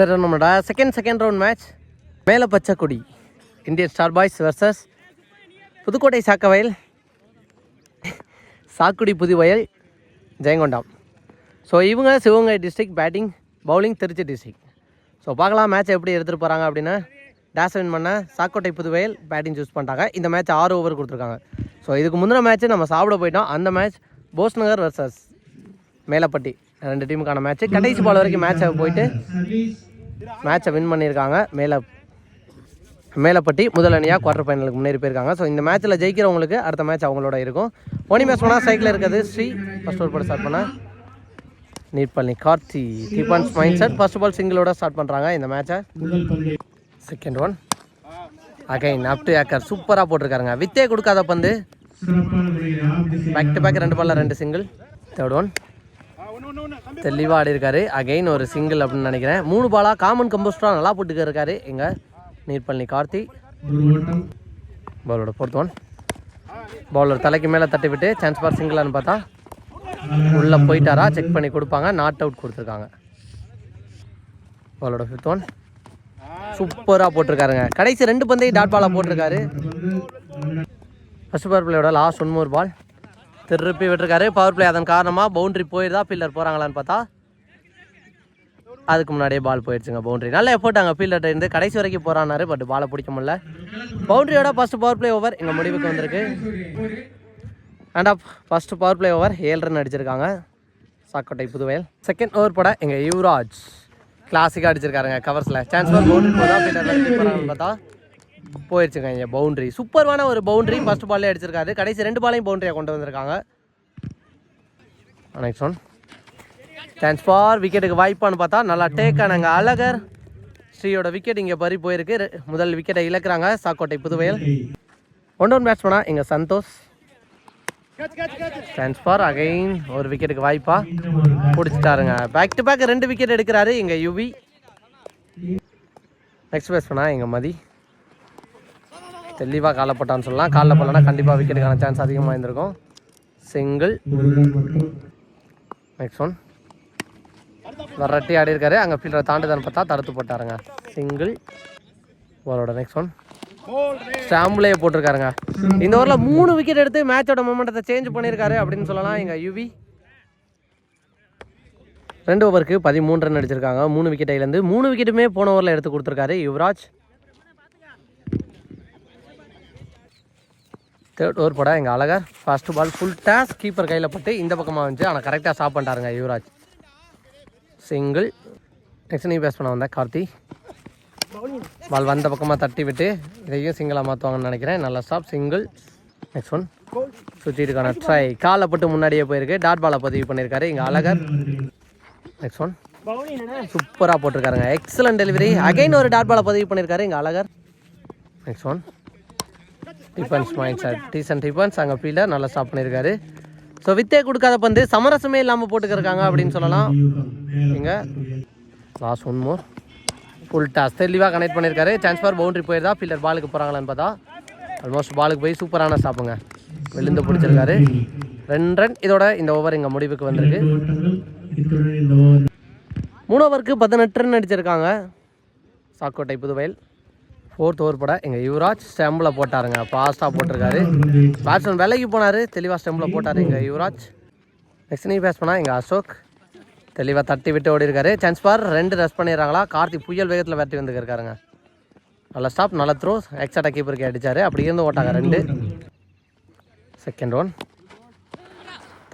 Sir நம்மளோட second second round match மேலே Pachaikudi Indian star boys versus Pudukkottai Chakkavayal Chakkudi Puduvayal Jayankondam. So இவங்க Sivaganga district batting bowling Trichy district so பார்க்கலாம் match எப்படி எடுத்துகிட்டு போகிறாங்க அப்படின்னா டேஸ் வின் பண்ண சாக்கோட்டை புதுவயல் பேட்டிங் சூஸ் பண்ணிட்டாங்க. இந்த மேட்ச் ஆறு ஓவர் கொடுத்துருக்காங்க. ஸோ இதுக்கு முந்தின மேட்ச் நம்ம சாப்பிட போயிட்டோம். அந்த மேட்ச் போஸ்நகர் வர்சஸ் மேலப்பட்டி. ரெண்டு டீமுக்கான மேட்ச் கடைசி பால் வரைக்கும் மேட்சை போயிட்டு மேட்சை வின் பண்ணியிருக்காங்க. மேலே மேலப்பட்டி முதல் அணியாக குவார்டர் ஃபைனலுக்கு முன்னேறி போயிருக்காங்க. ஸோ இந்த மேட்ச்சில் ஜெயிக்கிறவங்களுக்கு அடுத்த மேட்ச் அவங்களோட இருக்கும். ஒனி மேட்ச் போனால் சைக்கிள் இருக்குது ஸ்ரீ. ஃபஸ்ட் ஓவர் போட ஸ்டார்ட் பண்ண. நீட் பண்ணி Karthi three points mind set first ball சிங்கிளோட start பண்ணுறாங்க இந்த மேட்சை second one again up to acre சூப்பராக போட்டிருக்காருங்க. வித்தே கொடுக்காத பந்து. பேக் டு பேக் ரெண்டு பால்ல ரெண்டு சிங்கிள் தேர்ட் ஒன் தெளிவாக ஆடி இருக்காரு அகைன் ஒரு சிங்கிள் அப்படின்னு நினைக்கிறேன். மூணு பாலா காமன் கம்போஸ்டராக நல்லா போட்டுக்க இருக்காரு எங்க நீர்பழனி கார்த்தி. பாலோட ஃபோர்த் ஒன் பவுலர் தலைக்கு மேலே தட்டி விட்டு சான்ஸ் பார் சிங்கிளான்னு பார்த்தா உள்ளே போயிட்டாரா? செக் பண்ணி கொடுப்பாங்க. நாட் அவுட் கொடுத்துருக்காங்க. பாலோட ஃபிஃப்த் ஒன் சூப்பராக போட்டிருக்காருங்க. கடைசி ரெண்டு பந்தையும் டாட் பாலாக போட்டிருக்காரு. ஃபஸ்ட் பார் பிள்ளையோட லாஸ்ட் ஒன் மோர் பால் திருப்பி விட்டுருக்காரு. பவர் பிளே அதன் காரணமாக பவுண்டரி போயிருந்தா பில்லர் போகிறாங்களான்னு பார்த்தா அதுக்கு முன்னாடியே பால் போயிடுச்சுங்க பவுண்டரி நல்லா எஃபோர்ட் அங்கே ஃபீல்டர் இருந்து கடைசி வரைக்கும் போகிறானாரு பட் பாலை பிடிக்க முடியல. பவுண்டரியோட ஃபர்ஸ்ட் பவர் பிளே ஓவர் எங்கள் முடிவுக்கு வந்திருக்கு. And off power play over ஏழு ரன் அடிச்சிருக்காங்க. சாக்கோட்டை புதுவயல். செகண்ட் ஓவர் போட எங்கள் யுவராஜ். கிளாசிக்காக அடிச்சிருக்காருங்க கவர்ஸில் சான்ஸ் பவுண்ட்ரி பவுண்டரி போதா ஃபீல்டர் பார்த்தா போயிடுச்சுங்க இங்கே பவுண்டரி சூப்பர்வான ஒரு பவுண்டரி ஃபஸ்ட் பால்லே அடிச்சிருக்காரு. கடைசி ரெண்டு பாலையும் பவுண்டரியாக கொண்டு வந்திருக்காங்க. நெக்ஸ்ட் ஒன் சான்ஸ் ஃபார் விக்கெட்டுக்கு வாய்ப்பான்னு பார்த்தா நல்லா டேக் ஆனாங்க. அழகர் ஸ்ரீயோட விக்கெட் இங்கே பறி போயிருக்கு. முதல் விக்கெட்டை இழக்கிறாங்க. சாக்கோட்டை புதுவையில். ஒன் ஒன் பேட்ஸ்மனா இங்கே சந்தோஷ். சான்ஸ் ஃபார் அகைன் ஒரு விக்கெட்டுக்கு வாய்ப்பா பிடிச்சிட்டாருங்க. பேக் டு பேக் ரெண்டு விக்கெட் எடுக்கிறாரு. இங்கே யுவி. நெக்ஸ்ட் பேட்ஸ்மனா இங்கே மதி. தெளிவாக காலை போட்டான்னு சொல்லலாம். காலில் போடலன்னா கண்டிப்பாக விக்கெட்டுக்கான சான்ஸ் அதிகமாக இருந்திருக்கும் சிங்கிள் நெக்ஸ்ட் ஒன் வரட்டி ஆடி இருக்காரு. அங்கே ஃபீல்டரை தாண்டுதான் பார்த்தா தடுத்து போட்டாருங்க. சிங்கிள் ஓவரோட நெக்ஸ்ட் ஒன் ஸ்டாம்புலேயே போட்டிருக்காருங்க. இந்த ஓவரில் மூணு விக்கெட் எடுத்து மேட்சோட மொமெண்டத்தை சேஞ்ச் பண்ணியிருக்காரு அப்படின்னு சொல்லலாம். எங்கள் யுவி ரெண்டு ஓவருக்கு பதிமூன்று ரன் அடிச்சிருக்காங்க. மூணு விக்கெட்டையிலேருந்து மூணு விக்கெட்டுமே போன ஓவரில் எடுத்து கொடுத்துருக்காரு யுவராஜ். தேர்ட் ஓவர் போட எங்கள் Azhagar first ball full toss keeper கையில் பட்டு இந்த பக்கமாக வந்துச்சு ஆனால் கரெக்டாக ஸ்டாப் பண்ணிட்டாருங்க யுவராஜ். சிங்கிள் நெக்ஸ்ட் நீ பேஸ் பண்ண வந்தேன் கார்த்தி. பால் வந்த பக்கமாக தட்டி விட்டு இதையும் சிங்கிளாக மாற்றுவாங்கன்னு நினைக்கிறேன். நல்லா ஸ்டாப் சிங்கிள் நெக்ஸ்ட் ஒன் சுற்றிட்டுக்கான ட்ரை காலை போட்டு முன்னாடியே போயிருக்கு. டாட் பாலை பதிவு பண்ணியிருக்காரு. இங்கே அழகர். நெக்ஸ்ட் ஒன் சூப்பராக போட்டிருக்காருங்க. எக்ஸலன்ட் டெலிவரி அகைன் ஒரு டாட் பாலை பதிவு பண்ணியிருக்காரு. இங்கே Azhagar. Next one defence mind sir decent defence அங்கே ஃபீல்டர் நல்லா ஸ்டாப் பண்ணியிருக்காரு ஸோ வித்தே கொடுக்காத பந்து சமரசமே இல்லாமல் போட்டுக்கிருக்காங்க அப்படின்னு சொல்லலாம். இங்கே last one more full toss தெளிவாக கனெக்ட் பண்ணியிருக்காரு சான்ஸ் பவுண்ட்ரி போயிருந்தா ஃபீல்டர் பாலுக்கு போகிறாங்களான்னு பார்த்தா ஆல்மோஸ்ட் பாலுக்கு போய் சூப்பரான ஸ்டாப்புங்க விழுந்து பிடிச்சிருக்காரு. ரெண்டு ரன் இதோட இந்த ஓவர் இங்கே முடிவுக்கு வந்திருக்கு. மூணு ஓவருக்கு பதினெட்டு ரன் அடிச்சிருக்காங்க. சாக்கோட்டை புதுவயல். ஃபோர்த் ஓவர் போட எங்கள் யுவராஜ் ஸ்டெம்பில் போட்டாருங்க. ஃபாஸ்ட்டாக போட்டிருக்காரு. பேட்ஸ்மேன் விலைக்கு போனார். தெளிவாக ஸ்டெம்பில் போட்டார் எங்கள் யுவராஜ். நெக்ஸ்ட் நீ பேஸ் பண்ணால் எங்கள் அசோக். தெளிவாக தட்டி விட்டு ஓடி இருக்காரு. சான்ஸ் பார் ரெண்டு ரெஸ்ட் பண்ணிடுறாங்களா? கார்த்தி புயல் வேகத்தில் வெட்டி வந்துருக்காருங்க நல்ல ஸ்டாப் நல்ல த்ரோ எக்ஸாட்டா கீப்பருக்கு அடிச்சாரு. அப்படி இருந்து ஓட்டாங்க ரெண்டு. செகண்ட் ஒன்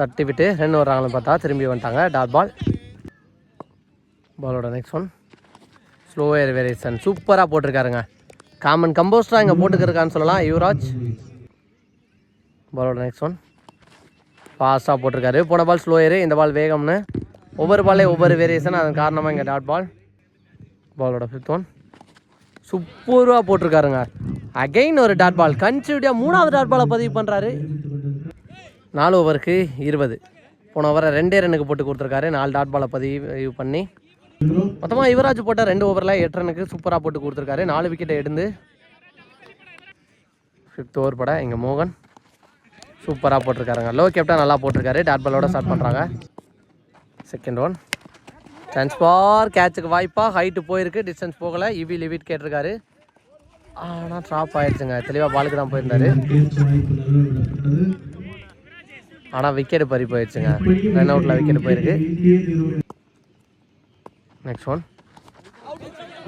தட்டி விட்டு ரெண்டு வர்றாங்கன்னு பார்த்தா திரும்பி வந்துட்டாங்க. டாட் பால் பாலோட next one slow air variation சூப்பராக போட்டிருக்காருங்க. காமன் கம்போஸ்டாக இங்கே போட்டுக்கிறக்கான்னு சொல்லலாம். யுவராஜ். பாலோட நெக்ஸ்ட் ஒன் ஃபாஸ்ட்டாக போட்டிருக்காரு. போன பால் ஸ்லோயரு இந்த பால் வேகம்னு. ஒவ்வொரு பாலே ஒவ்வொரு வேரியேஷன் அதன் காரணமாக இங்கே டாட் பால் பாலோட ஃபிஃப்த் ஒன் சூப்பராக போட்டிருக்காருங்க. அகைன் ஒரு டாட் பால் கன்சியூட்டியாக மூணாவது டாட் பாலை பதிவு பண்ணுறாரு நாலு ஓவருக்கு இருபது. போன ஓவரை ரெண்டே ரன்னுக்கு போட்டு கொடுத்துருக்காரு. நாலு டாட் பாலை பதிவு பண்ணி மொத்தமாக யுவராஜ் போட்ட ரெண்டு ஓவரில் எட்டு ரனுக்கு சூப்பராக போட்டு கொடுத்துருக்காரு. நாலு விக்கெட்டை எடுந்து ஃபிஃப்த் ஓவர் பட எங்கள் மோகன் சூப்பராக போட்டிருக்காருங்க. லோ கேப்டா நல்லா போட்டிருக்காரு. டாட் பாலோட ஸ்டார்ட் பண்ணுறாங்க செகண்ட் ஒன் சான்ஸ் ஃபார் கேட்சுக்கு வாய்ப்பாக ஹைட்டு போயிருக்கு. டிஸ்டன்ஸ் போகலை. இவி லிவிட் கேட்டிருக்காரு. ஆனால் ட்ராப் ஆயிடுச்சுங்க. தெளிவாக பாலுக்கு தான் போயிருந்தாரு. ஆனால் விக்கெட் பறி போயிடுச்சுங்க. ரன் அவுட்டில் விக்கெட் போயிருக்கு. நெக்ஸ்ட் ஒன்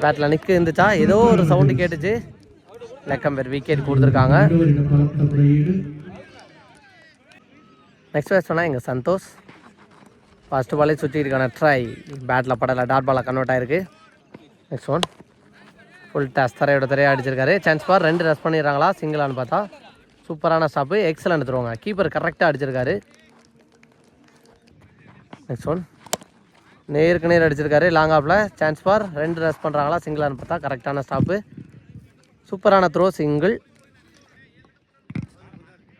பேட்டில் நிற்க இருந்துச்சா? ஏதோ ஒரு சவுண்டு கேட்டுச்சு. லெக்கம்பேர் விக்கெட் கொடுத்துருக்காங்க. நெக்ஸ்ட் பேட்ச் சொன்னால் எங்கள் சந்தோஷ்? ஃபஸ்ட்டு பாலே சுற்றி இருக்கான ட்ரை பேட்டில் படலை டாட் பாலாக கன்வெர்ட் ஆகிருக்கு நெக்ஸ்ட் ஒன் ஃபுல் டஸ் தரையோட தரையாக அடிச்சிருக்காரு. சான்ஸ் பார் ரெண்டு ரஸ் பண்ணிடுறாங்களா? சிங்கிளான்னு பார்த்தா. சூப்பரான ஸ்டாப்பு எக்ஸலண்ட் எடுத்துருவாங்க கீப்பர் கரெக்டாக அடிச்சிருக்காரு. நெக்ஸ்ட் ஒன் நேருக்கு நேர் அடிச்சிருக்காரு. லாங் ஆஃபில் சான்ஸ் பார் ரெண்டு ரஸ் பண்ணுறாங்களா சிங்கிளான்னு பார்த்தா கரெக்டான ஸ்டாப்பு சூப்பரான த்ரோ சிங்கிள்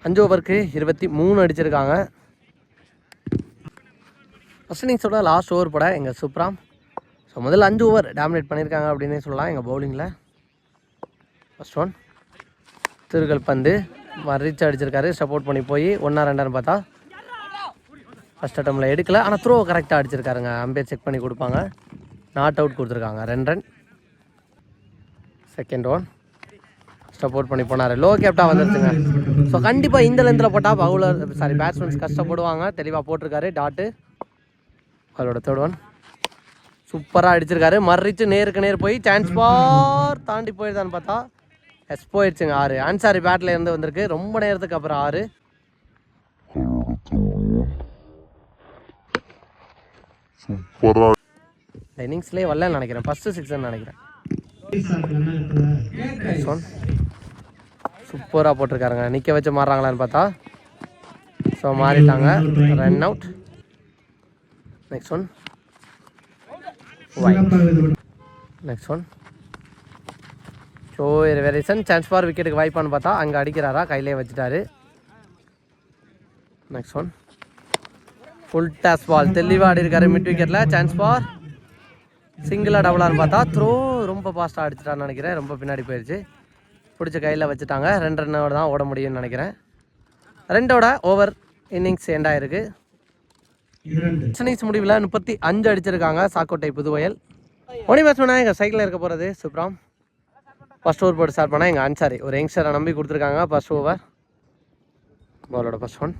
அஞ்சு ஓவருக்கு இருபத்தி மூணு அடிச்சிருக்காங்க. ஃபஸ்ட் இன்னிங்ஸோட லாஸ்ட் ஓவர் போட எங்கள் சூப்பராம் ஸோ முதல்ல அஞ்சு ஓவர் டாமினேட் பண்ணியிருக்காங்க அப்படின்னே சொல்லலாம் எங்கள் பவுலிங்கில் ஃபஸ்ட் ஒன் திருகல் பந்து. ரீச் அடிச்சிருக்காரு. சப்போர்ட் பண்ணி போய் ஒன்றா ரெண்டான்னு பார்த்தா ஃபஸ்ட் அட்டம்ல எடுக்கல. ஆனால் த்ரோ கரெக்டாக அடிச்சிருக்காருங்க. அம்பேர் செக் பண்ணி கொடுப்பாங்க. நாட் அவுட் கொடுத்துருக்காங்க. ரெண்டு ரன் செகண்ட் ஒன் சப்போர்ட் பண்ணி போனார். லோ கேப்டாக வந்துருச்சுங்க. ஸோ கண்டிப்பாக இந்த லெந்தில் போட்டால் பவுலர் சாரி பேட்ஸ்மேன்ஸ் கஷ்டப்படுவாங்க. தெளிவாக போட்டிருக்காரு. டாட்டு அவரோட தேர்ட் ஒன் சூப்பராக அடிச்சிருக்காரு. மறிச்சு நேருக்கு நேர் போய் சான்ஸ் பார் தாண்டி போயிருந்தான்னு பார்த்தா எஸ் போயிடுச்சுங்க ஆறு. ஆன்சாரி பேட்டில் இருந்து வந்திருக்கு. ரொம்ப நேரத்துக்கு அப்புறம் ஆறு. சூப்பரா இன்னிங்ஸ்லேயே வரலன்னு நினைக்கிறேன். ஃபஸ்ட்டு சிக்ஸ்ன்னு நினைக்கிறேன். நெக்ஸ்ட் ஒன் சூப்பராக போட்டிருக்காருங்க. நிற்க வச்சு மாறுறாங்களான்னு பார்த்தா? ஸோ மாறிட்டாங்க. Run out next one next one so version chance for விக்கெட்டுக்கு வாய்ப்பான்னு பார்த்தா அங்கே அடிக்கிறாரா? கையிலே வச்சுட்டாரு. Next one full toss ball தெளிவாக ஆடி இருக்காரு மிட் விக்கெட்டில் சான்ஸ் ஃபார் சிங்கிளாக டபுளான்னு பார்த்தா த்ரோ ரொம்ப ஃபாஸ்ட்டாக அடிச்சிட்டான்னு நினைக்கிறேன். ரொம்ப பின்னாடி போயிடுச்சு பிடிச்ச கையில் வச்சுட்டாங்க. ரெண்டு ரன்னோட தான் ஓட முடியும்னு நினைக்கிறேன். ரெண்டோட ஓவர் இன்னிங்ஸ் எண்ட் ஆயிருக்கு. இன்னிங்ஸ் முடிவில் முப்பத்தி அஞ்சு அடிச்சிருக்காங்க. சாக்கோட்டை புதுவயல். ஒனி பேட்ஸ்மேனாக எங்கள் சைக்கிளில் இருக்க போகிறது சுப்ராம். ஃபர்ஸ்ட் ஓவர் போட்டு ஸ்டார்ட் பண்ணால் எங்கள் அன்சாரி. ஒரு யங்ஸ்டரை நம்பி கொடுத்துருக்காங்க. ஃபஸ்ட் ஓவர் பாலோட ஃபஸ்ட் ஒன்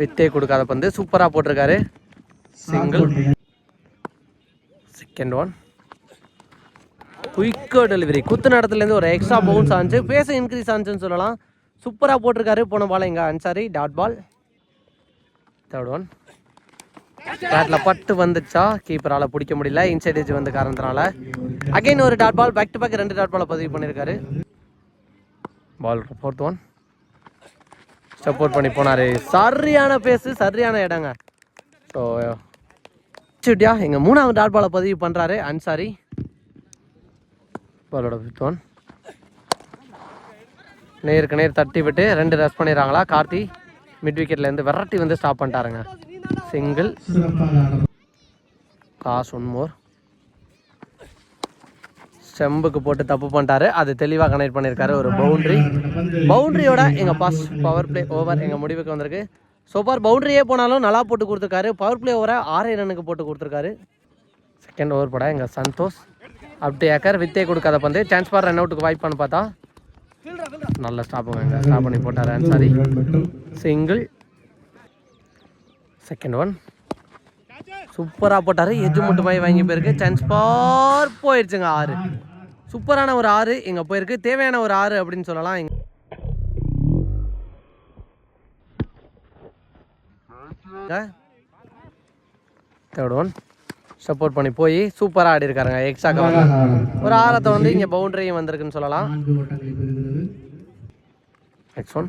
வித்தே கொடுக்காத பந்து சூப்பராக போட்டிருக்காரு. சிங்கிள் செகண்ட் ஒன் குயிக்கோ டெலிவரி குத்து நடத்துலேருந்து ஒரு எக்ஸ்ட்ரா பவுன்ஸ் ஆனிச்சு. பேச இன்க்ரீஸ் ஆனிச்சுன்னு சொல்லலாம். சூப்பராக போட்டிருக்காரு. போன பால் எங்கள் Ansari dot ball third one battle பட்டு வந்துச்சா? கீப்பரால் பிடிக்க முடியல. இன்சைட் ஏஜ் வந்த காரணத்தினால. அகைன் ஒரு dot ball back to back ரெண்டு டாட் பாலை பதிவு பண்ணியிருக்காரு பால் ஃபோர்த் ஒன் சப்போர்ட் பண்ணி போனார். சரியான பேஸு சரியான இடங்க. ஸோ சுட்டியா எங்கள் மூணாவது டாட் பாலை பதிவு பண்ணுறாரு அன்சாரி. பாலோட ஃபிஃப்த் ஒன் நேருக்கு நேர் தட்டி விட்டு ரெண்டு ரஸ் பண்ணிடுறாங்களா. கார்த்தி மிட் விக்கெட்லேருந்து விரட்டி வந்து ஸ்டாப் பண்ணிட்டாருங்க. சிங்கிள் காஸ் ஒன் மோர் ஸ்டெம்புக்கு போட்டு தப்பு பண்ணிட்டாரு. அது தெளிவாக கனெக்ட் பண்ணியிருக்காரு. ஒரு பவுண்ட்ரி பவுண்ட்ரியோட எங்கள் பாஸ் பவர் பிளே ஓவர் எங்கள் முடிவுக்கு வந்திருக்கு. ஸோ ஃபார் பவுண்ட்ரியே போனாலும் நல்லா போட்டு கொடுத்துருக்காரு. பவர் பிளே ஓவரை ஆறே ரன்னுக்கு போட்டு கொடுத்துருக்காரு. செகண்ட் ஓவர் பட எங்கள் சந்தோஷ். அப்படி ஏக்கர் வித்தே கொடுக்காத பந்து. சான்ஸ் பார் ரன் அவுட்டுக்கு வாய்ப்பான்னு பார்த்தா. நல்ல ஸ்டாப்புங்க எங்கள் ஸ்டாப் பண்ணி போட்டார் சாரி சிங்கிள் செகண்ட் ஒன் சூப்பராக போட்டார். எஜ்ஜு மட்டும் போய் வாங்கி போயிருக்கு. சான்ஸ் பார் போயிடுச்சுங்க ஆறு. சூப்பரான ஒரு ஆறு இங்கே போயிருக்கு. தேவையான ஒரு ஆறு அப்படின்னு சொல்லலாம். இங்க தேர்ட் ஒன் சப்போர்ட் பண்ணி போய் சூப்பராக ஆடி இருக்காருங்க. எக்ஸ்ட்ரா கவர் ஒரு ஆரத்தை வந்து இங்கே பவுண்டரியும் வந்திருக்குன்னு சொல்லலாம். நெக்ஸ்ட் ஒன்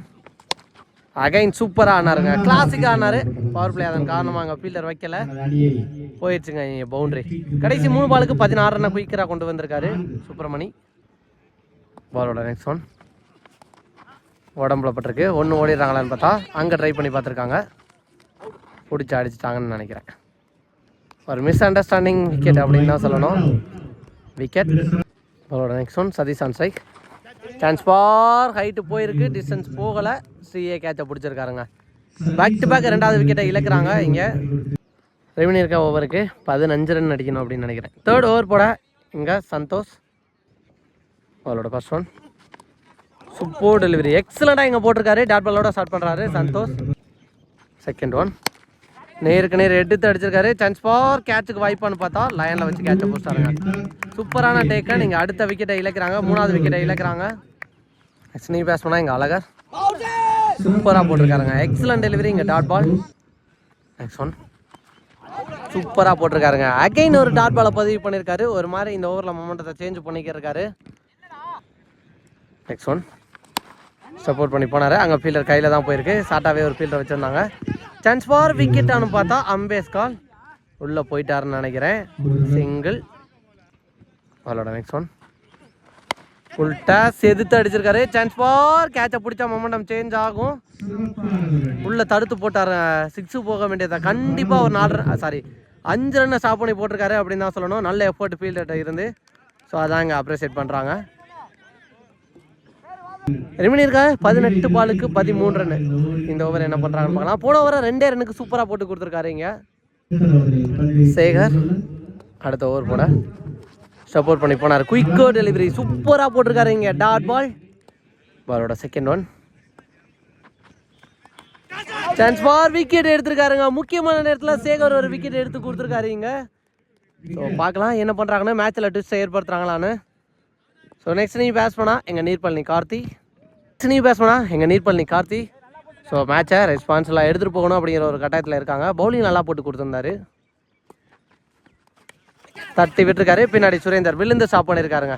அகைன் சூப்பராக ஆனாருங்க. கிளாசிக்காக ஆனார். பவர் பிளே அதன் காரணமாக அங்கே ஃபீல்டர் வைக்கல. போயிடுச்சுங்க இங்கே பவுண்டரி கடைசி மூணு பாலுக்கு பதினாறு ரன் குயிக்கராக கொண்டு வந்திருக்காரு சுப்பிரமணி. பாலோட நெக்ஸ்ட் ஒன் உடம்புல பட்டிருக்கு. ஒன்று ஓடிடுறாங்களான்னு பார்த்தா அங்கே ட்ரை பண்ணி பார்த்துருக்காங்க. பிடிச்சி அடிச்சிட்டாங்கன்னு நினைக்கிறேன். ஒரு மிஸ் அண்டர்ஸ்டாண்டிங் விக்கெட் அப்படின்னு தான் சொல்லணும். விக்கெட் பாலோட next one Sathish on strike chance for height போயிருக்கு டிஸ்டன்ஸ் போகலை. சிஏ கேட்சை பிடிச்சிருக்காருங்க. பேக் டு பேக் ரெண்டாவது விக்கெட்டை இழக்கிறாங்க இங்கே. ரெவன்யூ இருக்க ஓவருக்கு பதினஞ்சு ரன் அடிக்கணும் அப்படின்னு நினைக்கிறேன். தேர்ட் ஓவர் போட இங்கே சந்தோஷ். அவரோட ஃபர்ஸ்ட் ஒன் சூப்பர் டெலிவரி எக்ஸலண்ட்டாக இங்கே போட்டிருக்காரு. டாட் பாலோட ஸ்டார்ட் பண்ணுறாரு சந்தோஷ். செகண்ட் ஒன் நேருக்கு நேர் எடுத்து அடிச்சிருக்காரு. சான்ஸ் ஃபார் கேட்சுக்கு வாய்ப்பான்னு பார்த்தா லைனில் வச்சு கேட்சை போஸ்டாருங்க சூப்பரான டேக்கை நீங்கள் அடுத்த விக்கெட்டை இழக்கிறாங்க. மூணாவது விக்கெட்டை இழக்கிறாங்க. ஸ்னீ பேட்ஸ்மனா இங்கே அழகர். சூப்பராக போட்டிருக்காருங்க. எக்ஸலன்ட் டெலிவரி இங்கே டாட் பால் நெக்ஸ்ட் ஒன் சூப்பராக போட்டிருக்காருங்க. அகைன் ஒரு டாட் பாலை பதிவு பண்ணியிருக்காரு ஒரு மாதிரி இந்த ஓவரில் மொமெண்டத்தை சேஞ்ச் பண்ணிக்கிருக்காரு. நெக்ஸ்ட் ஒன் சப்போர்ட் பண்ணி போனார். அங்கே ஃபீல்டர் கையில் தான் போயிருக்கு. ஷார்ட்டாகவே ஒரு ஃபீல்டர் வச்சுருந்தாங்க. சான்ஸ் ஃபார் விக்கெட்டானு பார்த்தா அம்பேஸ் கால். உள்ளே போயிட்டாருன்னு நினைக்கிறேன். சிங்கிள் அவளோட நெக்ஸ்ட் ஒன் ஃபுல் செதுத்து அடிச்சிருக்காரு. சான்ஸ் ஃபார் கேட்சை பிடிச்சா மொமெண்டம் சேஞ்ச் ஆகும். உள்ள தடுத்து போட்டார். சிக்ஸு போக வேண்டியதா? கண்டிப்பாக ஒரு நாலு ரன் சாரி அஞ்சு ரன்னை ஸ்டாப் பண்ணி போட்டிருக்காரு அப்படின்னு தான் சொல்லணும். நல்ல எஃபர்ட் ஃபீல்டர்கிட்ட இருந்து. ஸோ அதாங்க அப்ரிசியேட் பண்ணுறாங்க ரெமினி இருக்கா பதினெட்டு பாலுக்கு பதிமூணு ரன் இந்த ஓவர் என்ன பண்ணுறாங்கன்னு பார்க்கலாம். போன ஓவரை ரெண்டே ரன்னுக்கு சூப்பராக போட்டு கொடுத்துருக்காரு இங்கே. சேகர் அடுத்த ஓவர் போட. சப்போர்ட் பண்ணி போனார். குயிக்கோ டெலிவரி சூப்பராக போட்டிருக்காரு இங்கே. டாட் பால் பாலோட second one chance for wicket எடுத்திருக்காருங்க. முக்கியமான நேரத்தில் சேகர் ஒரு விக்கெட் எடுத்து கொடுத்துருக்காரு இங்கே. ஸோ பார்க்கலாம். என்ன பண்ணுறாங்கன்னு மேட்ச்சில் ட்விஸ்ட்டை ஏற்படுத்துகிறாங்களான்னு ஸோ நெக்ஸ்ட் நீ பேஸ் பண்ணால் எங்கள் நீர்பழனி கார்த்தி. நெக்ஸ்ட் நீ பேஸ் பண்ணால் எங்கள் நீர்பழனி கார்த்தி. ஸோ மேட்சை ரெஸ்பான்ஸ்லாம் எடுத்துகிட்டு போகணும் அப்படிங்கிற ஒரு கட்டாயத்தில் இருக்காங்க. பவுலிங் நல்லா போட்டு கொடுத்துருந்தாரு. தட்டி விட்டுருக்காரு. பின்னாடி சுரேந்தர் விழுந்து ஸ்டாப் பண்ணியிருக்காருங்க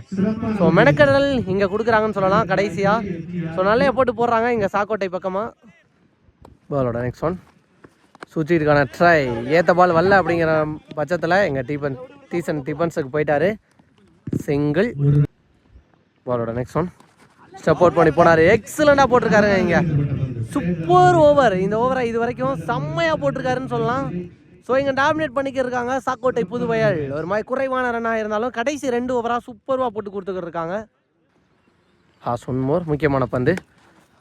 ஸோ மெனக்கடல் இங்கே கொடுக்குறாங்கன்னு சொல்லலாம். கடைசியாக ஸோ நல்லா போட்டு போடுறாங்க. இங்கே சாக்கோட்டை பக்கமாக பாலோட நெக்ஸ்ட் ஒன் சுச்சிட்டுக்கான ட்ரை ஏற்ற பால் வரல அப்படிங்கிற பட்சத்தில் எங்கள் டீபன் டீசன் டிபன்ஸுக்கு போயிட்டாரு. சிங்கிள் பாலோட நெக்ஸ்ட் ஒன் சப்போர்ட் பண்ணி போனார். எக்ஸலண்டாக போட்டிருக்காருங்க இங்கே. சூப்பர் ஓவர் இந்த ஓவரை இது வரைக்கும் செம்மையாக போட்டிருக்காருன்னு சொல்லலாம். ஸோ இங்கே டாமினேட் பண்ணிக்க இருக்காங்க சாக்கோட்டை புதுவயல். ஒரு மாதிரி குறைவான ரன்னாக இருந்தாலும் கடைசி ரெண்டு ஓவராக சூப்பராக போட்டு கொடுத்துக்கிட்டு இருக்காங்க ஆ சொன்மோர் முக்கியமான பந்து.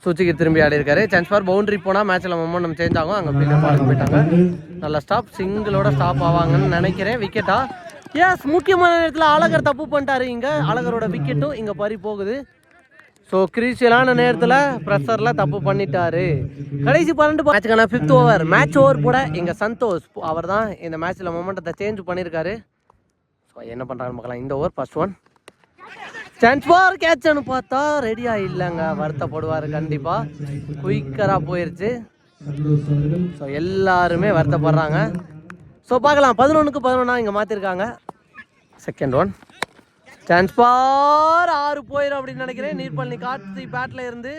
சூச்சிக்கு திரும்பி ஆடி இருக்காரு சான்ஸ் ஃபார் பவுண்டரி போனால் மேட்ச்சில் மொமெண்டம் சேஞ்ச் ஆகும். அங்கே பின்னர் பாலுக்கு போயிட்டாங்க. நல்ல ஸ்டாப் சிங்கிளோட ஸ்டாப் ஆவாங்கன்னு நினைக்கிறேன். விக்கெட்டா எஸ் முக்கியமான நேரத்தில் அழகர் தப்பு பண்ணிட்டாரு இங்கே. அழகரோட விக்கெட்டும் இங்கே பறி போகுது. ஸோ கிரீஷியலான நேரத்தில் ப்ரெஷரில் தப்பு பண்ணிட்டாரு. கடைசி பன்னெண்டு மேட்சுக்கான ஃபிஃப்த் ஓவர் மேட்ச் ஓவர் கூட இங்கே சந்தோஷ் அவர் தான் இந்த மேட்ச்சில் மொமெண்டத்தை சேஞ்ச் பண்ணியிருக்காரு ஸோ என்ன பண்ணுறாங்க பார்க்கலாம். இந்த over first one chance for கேட்ச்னு பார்த்தா ரெடியாக இல்லைங்க. வருத்தப்படுவார் கண்டிப்பாக குயிக்கராக போயிடுச்சு ஸோ எல்லாருமே வருத்தப்படுறாங்க. ஸோ பார்க்கலாம். பதினொன்றுக்கு பதினொன்றா இங்கே மாற்றிருக்காங்க செகண்ட் ஒன் சான்ஸ் ஃபார் ஆறு போயிடும் அப்படின்னு நினைக்கிறேன். நீர்பழனி கார்த்தி பேட்டில் இருந்து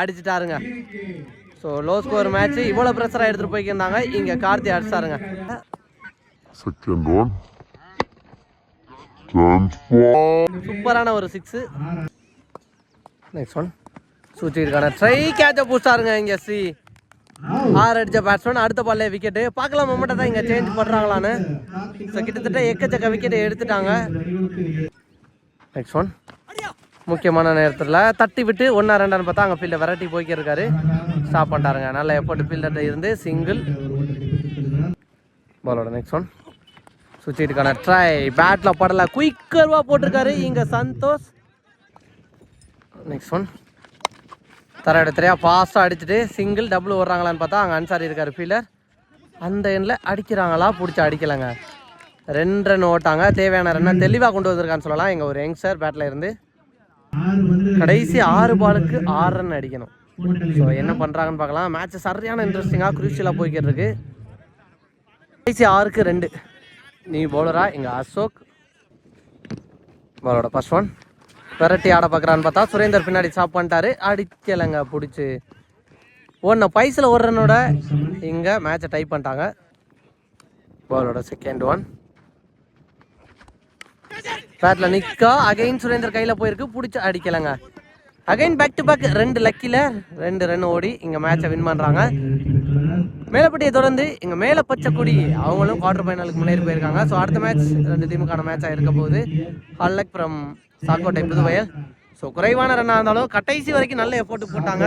அடிச்சிட்டாருங்க. ஸோ லோ ஸ்கோர் மேட்ச் இவ்வளோ ப்ரெஷராக எடுத்துகிட்டு போய்க்கிருந்தாங்க. இங்கே கார்த்தி அடிச்சாருங்க. Transform. சூப்பரான ஒரு சிக்ஸு நெக்ஸ்ட் ஒன் சூச்சிருக்கான ட்ரை கேட்சை பூஸ்டாருங்க இங்கே சி ஆறு அடிச்ச பேட்ஸ்மேன் அடுத்த பால்லே விக்கெட்டு பார்க்கலாம் மொமெண்ட்டை தான் இங்கே சேஞ்ச் பண்ணுறாங்களான்னு ஸோ கிட்டத்தட்ட எக்கச்சக்க விக்கெட்டை எடுத்துட்டாங்க. நெக்ஸ்ட் ஒன் முக்கியமான நேரத்தில் தட்டி விட்டு ஒன்றா ரெண்டான்னு பார்த்தா அங்கே ஃபீல்டை வெரைட்டி போய்க்கிருக்காரு. ஸ்டாப் பண்ணிட்டாருங்க. நல்ல எஃபோர்ட் ஃபீல்டர்கிட்ட இருந்து சிங்கிள் பாலோட நெக்ஸ்ட் ஒன் சுச்சிட்டுக்கான ட்ரை பேட்டில் படல. குயிக்கர்வாக போட்டிருக்காரு. இங்கே சந்தோஷ். நெக்ஸ்ட் ஒன் தர இடத்துலையா ஃபாஸ்ட்டாக அடிச்சுட்டு சிங்கிள் டபுள் ஓடுறாங்களான்னு பார்த்தா அங்கே அன்சாரி இருக்கார் ஃபீல்டர் அந்த எண்ணில் அடிக்கிறாங்களா? பிடிச்சி அடிக்கலைங்க. ரெண்டு ரன் ஓட்டாங்க தேவையான ரன்னை தெளிவாக கொண்டு வந்திருக்கான்னு சொல்லலாம். எங்கள் ஒரு யங்ஸ்டர் பேட்டில் இருந்து கடைசி ஆறு பாலுக்கு ஆறு ரன் அடிக்கணும். ஸோ என்ன பண்ணுறாங்கன்னு பார்க்கலாம். மேட்ச் சரியான இன்ட்ரெஸ்டிங்காக குரூஷியலாக போய்கிட்டு இருக்கு. கடைசி ஆறுக்கு ரெண்டு. நீ பவுலரா இங்கே அசோக். பாலோட ஃபர்ஸ்ட் ஒன் வெரைட்டி ஆட பார்க்குறான்னு பார்த்தா சுரேந்தர் பின்னாடி ஸ்டாப் பண்ணிட்டாரு. அடிக்கலைங்க பிடிச்சி. ஒன்று பைசில் ஒரு ரன்னோட இங்கே மேட்சை டைப் பண்ணிட்டாங்க. பாலோட செகண்ட் ஒன் பேட்டில் நிற்கா அகைன் சுரேந்தர் கையில் போயிருக்கு. பிடிச்சி அடிக்கலைங்க. அகைன் பேக் டு பேக் ரெண்டு லக்கியில் ரெண்டு ரன் ஓடி இங்கே மேட்சை வின் பண்ணுறாங்க மேலப்பட்டியை தொடர்ந்து இங்கே மேலே பச்சைக்குடி அவங்களும் குவார்டர் ஃபைனலுக்கு முன்னேறி போயிருக்காங்க. ஸோ அடுத்த மேட்ச் ரெண்டு டீமுக்கான மேட்சாக இருக்க போகுது. ஹால்லக் ஃப்ரம் சாக்கோட்டை புதுவயல். ஸோ குறைவான ரன்னாக இருந்தாலும் கடைசி வரைக்கும் நல்ல எஃபோர்ட் போட்டாங்க.